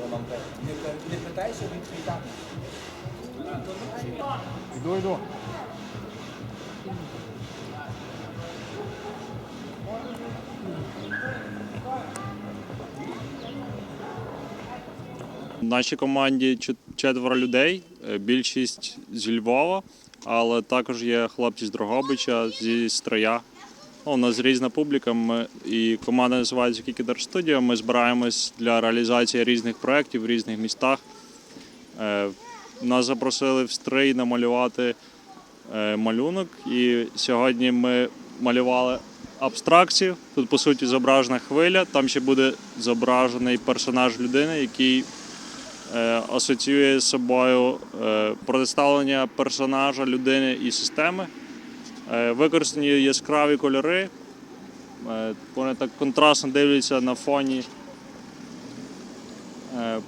його. Не, пи- не питайся, він твій. Йду, йду. В нашій команді четверо людей, е, більшість зі Львова, але також є хлопці з Дрогобича, зі Строя. Ну, у нас різна публіка. Ми, і команда називається Кікідер Студіо. Ми збираємось для реалізації різних проєктів в різних містах. Е, Нас запросили в стрий намалювати е, малюнок. І сьогодні ми малювали абстракцію. Тут, по суті, зображена хвиля. Там ще буде зображений персонаж людини, який е, асоціює з собою протиставлення персонажа людини і системи. Е, Використані яскраві кольори. Е, Вони так контрастно дивляться на фоні. е,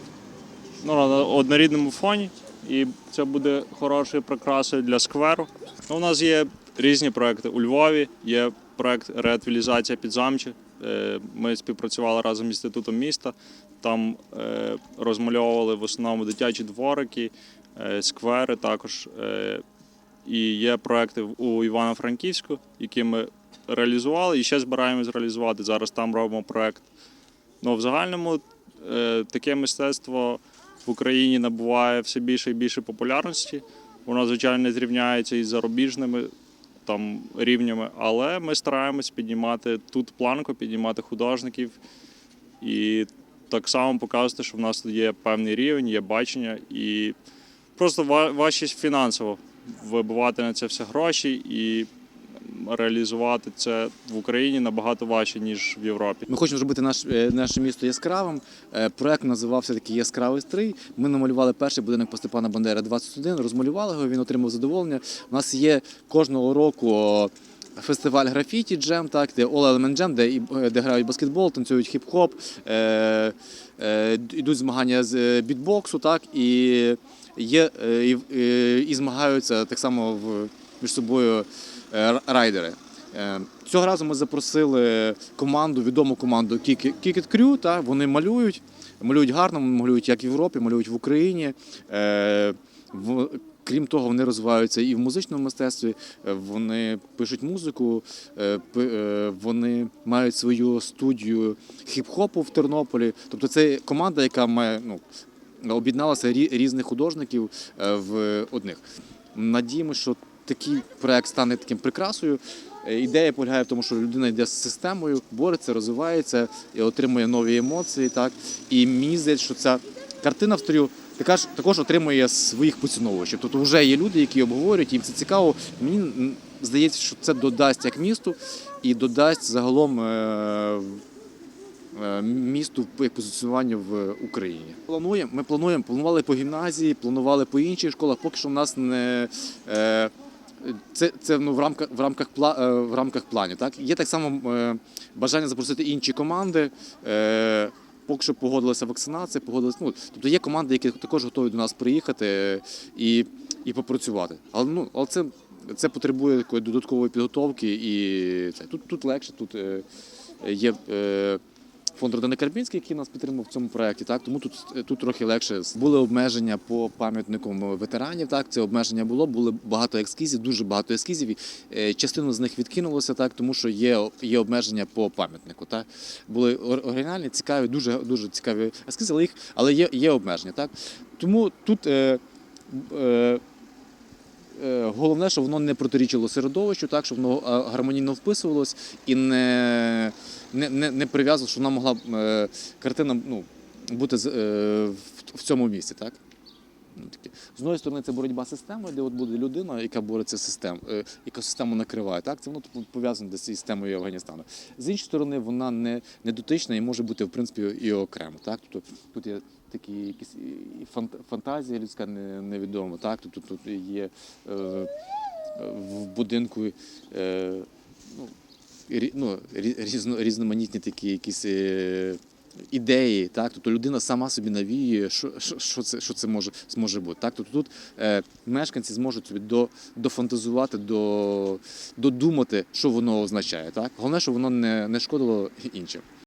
Ну, на однорідному фоні. І це буде хорошою прикрасою для скверу. Ну, у нас є різні проекти у Львові. Є проект реатвілізація підзамчі. Ми співпрацювали разом з інститутом міста. Там розмальовували в основному дитячі дворики, сквери також. І є проекти у Івано-Франківську, які ми реалізували і ще збираємось реалізувати. Зараз там робимо проект. Ну, в загальному е, таке мистецтво в Україні набуває все більше і більше популярності. Воно, звичайно, не зрівняється із зарубіжними там, рівнями, але ми стараємось піднімати тут планку, піднімати художників і так само показувати, що в нас тут є певний рівень, є бачення, і просто ва- важче фінансово вибивати на це все гроші і реалізувати це в Україні набагато важче, ніж в Європі. Ми хочемо зробити наш, е, наше місто яскравим. Е, Проект називався такий Яскравий стрий. Ми намалювали перший будинок по Степана Бандери 21, розмалювали його, він отримав задоволення. У нас є кожного року фестиваль графіті джем, так, де All Element Jam, де, і- е, де грають баскетбол, танцюють хіп-хоп, е, е, йдуть змагання з бітбоксу, так, і є е, і, е, і змагаються так само в, між собою е, райдери. Цього разу ми запросили команду, відому команду Kick Crew, та Вони малюють, малюють гарно, малюють як в Європі, малюють в Україні. Крім того, вони розвиваються і в музичному мистецтві, вони пишуть музику, вони мають свою студію хіп-хопу в Тернополі. Тобто це команда, яка має ну, об'єдналася рі- різних художників е, в одних. Надіємося, що такий проект стане таким прикрасою. Е, Ідея полягає в тому, що людина йде з системою, бореться, розвивається і отримує нові емоції. Так? І здається, що ця картина в сторю також, також отримує своїх поціновувачів. Тобто вже є люди, які обговорюють, їм це цікаво. Мені здається, що це додасть як місту і додасть загалом е, місту по позиціонуванню в Україні. Плануємо, ми плануємо, планували по гімназії, планували по інших школах. Поки що в нас не е, це, це ну, в рамках в рамках е, в рамках планів. Так є так само е, бажання запросити інші команди. Е, Поки що погодилася вакцинація, погодилася. Ну, тобто є команди, які також готові до нас приїхати е, і, і попрацювати. Але ну, але це, це потребує такої додаткової підготовки і це тут, тут легше, тут е, є. Е, Фонд родини Карпінський, який нас підтримав в цьому проєкті, так тому тут, тут трохи легше були обмеження по пам'ятникам ветеранів. Так, це обмеження було, були багато ескізів, дуже багато ескізів. і, е, Частину з них відкинулося, так тому що є, є обмеження по пам'ятнику. Так були оригінальні, цікаві, дуже дуже цікаві ескізи, але їх але є, є обмеження. Так тому тут. Е, е, Е, Головне, щоб воно не протирічило середовищу, так, щоб воно е, гармонійно вписувалось і не, не, не, не прив'язувало, щоб вона могла е, картина ну, бути е, в, в цьому місці. Так? Ну. З однієї сторони, це боротьба з системою, де от буде людина, яка бореться з систем, е, яка систему накриває. Так? Це воно типу, пов'язане з системою Афганістану. З іншої сторони, вона не, не дотична і може бути в принципі і окремо. Так? Тобто, тут є такі якісь фантазія людська не- невідома. Так? Тобто, тут є е, в будинку е, ну, ну, різно, різноманітні такі якісь. Е, Ідеї, так, тобто людина сама собі навіює, що, що, це, що це може, зможе бути. Так, тобто тут е, мешканці зможуть собі до, дофантазувати, до, додумати, що воно означає. Так? Головне, щоб воно не, не шкодило іншим.